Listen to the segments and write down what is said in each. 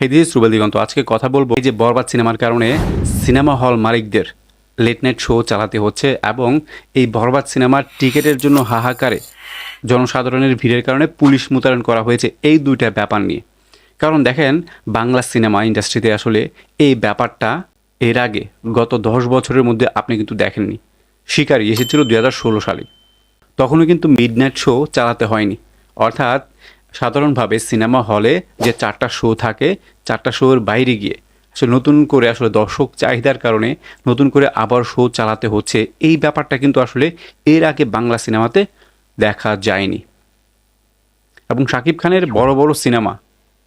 হে this দিগন্ত আজকে কথা বলব এই যে বরবাদ সিনেমার কারণে সিনেমা হল মালিকদের লেট নাইট শো চালাতে হচ্ছে এবং এই বরবাদ সিনেমার টিকিটের জন্য হাহাকারে জনসাধারণের ভিড়ের কারণে পুলিশ মোতায়েন করা হয়েছে এই দুইটা ব্যাপার নিয়ে। কারণ দেখেন, বাংলা সিনেমা ইন্ডাস্ট্রিতে আসলে এই ব্যাপারটা এর আগে গত দশ বছরের মধ্যে আপনি কিন্তু দেখেননি। শিকারি এসেছিল দুই হাজার ষোলো সালে। তখনও কিন্তু মিডনাইট শো চালাতে হয়নি। অর্থাৎ সাধারণভাবে সিনেমা হলে যে চারটা শো থাকে, চারটা শোর বাইরে গিয়ে আসলে নতুন করে আসলে দর্শক চাহিদার কারণে নতুন করে আবার শো চালাতে হচ্ছে। এই ব্যাপারটা কিন্তু আসলে এর আগে বাংলা সিনেমাতে দেখা যায়নি। এবং শাকিব খানের বড় বড় সিনেমা,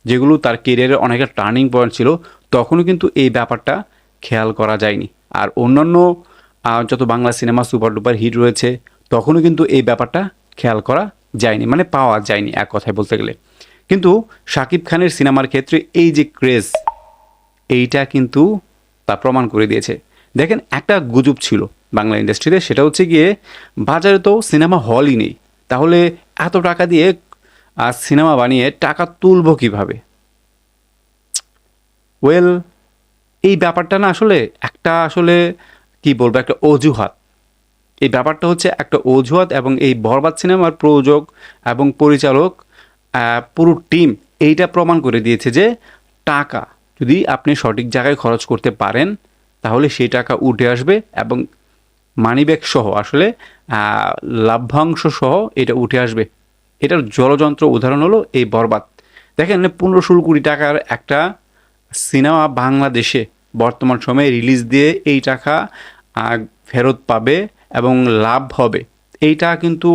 যেগুলো তার কেরিয়ারের অনেকটা টার্নিং পয়েন্ট ছিল, তখনও কিন্তু এই ব্যাপারটা খেয়াল করা যায়নি। আর অন্যান্য যত Bangla cinema super duper hit রয়েছে, তখনও কিন্তু এই ব্যাপারটা খেয়াল করা যায়নি মানে পাওয়া যায়নি এক কথায় বলতে গেলে। কিন্তু শাকিব খানের সিনেমার ক্ষেত্রে এই যে ক্রেজ, এইটা কিন্তু তা প্রমাণ করে দিয়েছে। দেখেন, একটা গুজব ছিল বাংলা ইন্ডাস্ট্রিতে, সেটা হচ্ছে গিয়ে বাজারে তো সিনেমা হলই নেই। তাহলে এত টাকা দিয়ে আর সিনেমা বানিয়ে টাকা তুলবো কীভাবে? ওয়েল এই ব্যাপারটা না আসলে একটা আসলে, কি বলব, একটা অজুহাত। এই ব্যাপারটা হচ্ছে একটা অজুহাত এবং এই বরবাদ সিনেমার প্রযোজক এবং পরিচালক পুরো টিম এইটা প্রমাণ করে দিয়েছে যে টাকা যদি আপনি সঠিক জায়গায় খরচ করতে পারেন, তাহলে সেই টাকা উঠে আসবে এবং মানিব্যাগ সহ আসলে লাভ্যাংশ সহ এটা উঠে আসবে। এটার জলযন্ত্র উদাহরণ হলো এই বরবাদ। দেখেন, পনেরো ষোলো কোটি টাকার একটা সিনেমা বাংলাদেশে বর্তমান সময়ে রিলিজ দিয়ে এই টাকা ফেরত পাবে এবং লাভ হবে। এইটা কিন্তু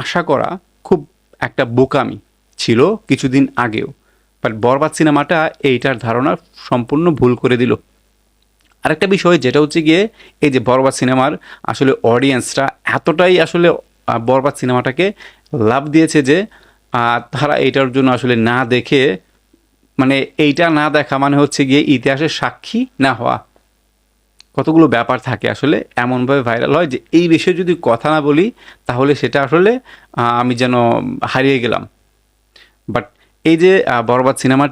আশা করা খুব একটা বোকামি ছিল কিছুদিন আগেও। বাট বরবাদ সিনেমাটা এইটার ধারণা সম্পূর্ণ ভুল করে দিল। আরেকটা বিষয় যেটা হচ্ছে গিয়ে, এই যে বরবাদ সিনেমার আসলে অডিয়েন্সটা এতটাই আসলে বরবাদ সিনেমাটাকে লাভ দিয়েছে যে তারা এইটার জন্য আসলে না দেখে মানে এইটা না দেখা মানে হচ্ছে গিয়ে ইতিহাসের সাক্ষী না হওয়া। কতগুলো ব্যাপার থাকে আসলে এমনভাবে ভাইরাল হয় যে এই বিষয়ে যদি কথা না বলি, তাহলে সেটা আসলে আমি যেন হারিয়ে গেলাম। বাট এই যে বরবাদ সিনেমা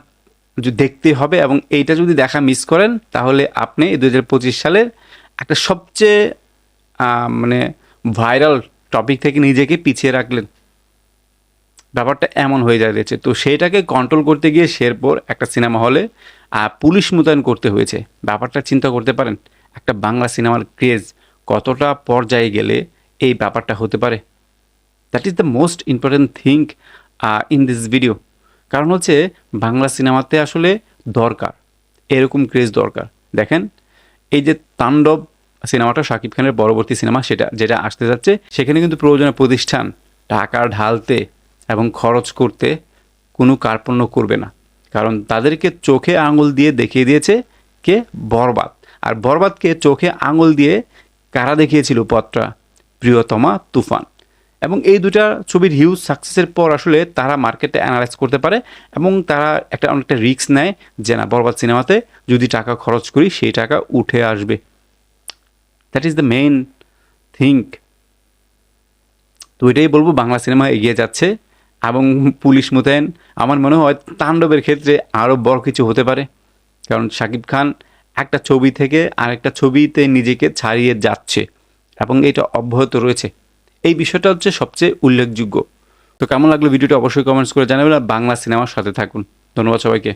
দেখতে হবে এবং এইটা যদি দেখা মিস করেন, তাহলে আপনি দু হাজার পঁচিশ সালের একটা সবচেয়ে মানে ভাইরাল টপিক থেকে নিজেকে পিছিয়ে রাখলেন। ব্যাপারটা এমন হয়ে যাচ্ছে। তো সেইটাকে কন্ট্রোল করতে গিয়ে শেরপর একটা সিনেমা হলে পুলিশ মোতায়েন করতে হয়েছে। ব্যাপারটা চিন্তা করতে পারেন। একটা বাংলা সিনেমার ক্রেজ কতটা পর্যায়ে গেলে এই ব্যাপারটা হতে পারে? That is the most important thing in this video কারণ হচ্ছে বাংলা সিনেমাতে আসলে দরকার, এরকম ক্রেজ দরকার। দেখেন, এই যে তাণ্ডব সিনেমাটা শাকিব খানের পরবর্তী সিনেমা সেটা, যেটা আসতে যাচ্ছে, সেখানে কিন্তু প্রয়োজনীয় প্রতিষ্ঠান টাকা ঢালতে এবং খরচ করতে কোনো কার্পণ্য করবে না। কারণ তাদেরকে চোখে আঙুল দিয়ে দেখিয়ে দিয়েছে কে? বরবাদ। আর বরবাদকে চোখে আঙুল দিয়ে কারা দেখিয়েছিল পথটা? প্রিয়তমা তুফান। এবং এই দুটা ছবির হিউজ সাকসেসের পর আসলে তারা মার্কেটে অ্যানালাইজ করতে পারে এবং তারা একটা অনেকটা রিস্ক নেয় যে না, বরবাদ সিনেমাতে যদি টাকা খরচ করি, সেই টাকা উঠে আসবে। That is the main thing তো এটাই বলব, বাংলা সিনেমা এগিয়ে যাচ্ছে এবং পুলিশ মোতায়েন। আমার মনে হয় তাণ্ডবের ক্ষেত্রে আরও বড় কিছু হতে পারে। কারণ শাকিব খান একটা ছবি থেকে আরেকটা ছবিতে নিজেকে ছাড়িয়ে যাচ্ছে এবং এটা অব্যাহত রয়েছে। এই বিষয়টা হচ্ছে সবচেয়ে উল্লেখযোগ্য। তো কেমন লাগল ভিডিওটা অবশ্যই কমেন্টস করে জানাবেন আর বাংলা সিনেমার সাথে থাকুন। ধন্যবাদ সবাইকে।